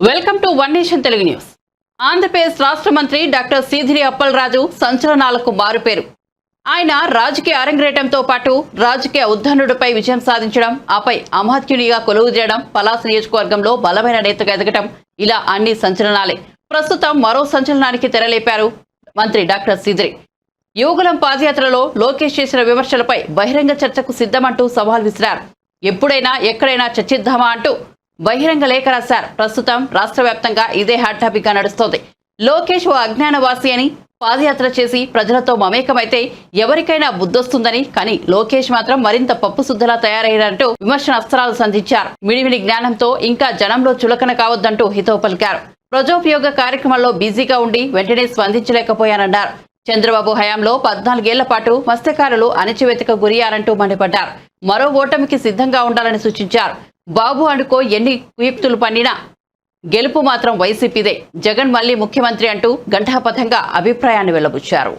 Welcome to one nation Telugu news. Andhra Pradesh రాష్ట్ర మంత్రి doctor సీధిరి Appalaraju సంచలనాలకు మారుపేరు. ఆయన రాజకీయ అరంగేటంతో పాటు రాజకీయ ఉద్ధరణుడిపై విజయం సాధించడం ఆపై అమాత్యునిగా కొలువు చేయడం పలాస నియోజకవర్గంలో బలమైన నేతగా ఎదగటం ఇలా అన్ని సంచలనాలే. ప్రస్తుతం మరో సంచలనానికి తెరలేపారు మంత్రి డాక్టర్ సీధిరి. యోగులం పాదయాత్రలో లోకేష్ చేసిన విమర్శలపై బహిరంగ చర్చకు సిద్ధమంటూ సవాల్ విసిరారు. ఎప్పుడైనా ఎక్కడైనా చర్చిద్దామా అంటూ బహిరంగ లేఖ రాశారు. ప్రస్తుతం రాష్ట్ర వ్యాప్తంగా ఇదే హాట్ టాపిక్గా నడుస్తోంది. లోకేష్ ఓ అజ్ఞానవాసి అని పాదయాత్ర చేసి ప్రజలతో మమేకమైతే ఎవరికైనా బుద్ధొస్తుందని కానీ లోకేష్ మాత్రం మరింత పప్పు శుద్ధలా తయారయ్యారంటూ విమర్శన అస్త్రాలు సంధించారు. మిడిమిడి జ్ఞానంతో ఇంకా జనంలో చులకన కావద్దంటూ హితవు పలికారు. ప్రజోపయోగ కార్యక్రమాల్లో బిజీగా ఉండి వెంటనే స్పందించలేకపోయానన్నారు. చంద్రబాబు హయాంలో పద్నాలుగేళ్ళ పాటు మత్స్యకారులు అణచివేతకు గురయ్యారంటూ మండిపడ్డారు. మరో ఓటమికి సిద్ధంగా ఉండాలని సూచించారు. బాబు అనుకో ఎన్ని కుయుక్తులు పన్నినా గెలుపు మాత్రం వైసీపీదే. జగన్ మళ్ళీ ముఖ్యమంత్రి అంటూ ఘంటాపథంగా అభిప్రాయాన్ని వెల్లబుచ్చారు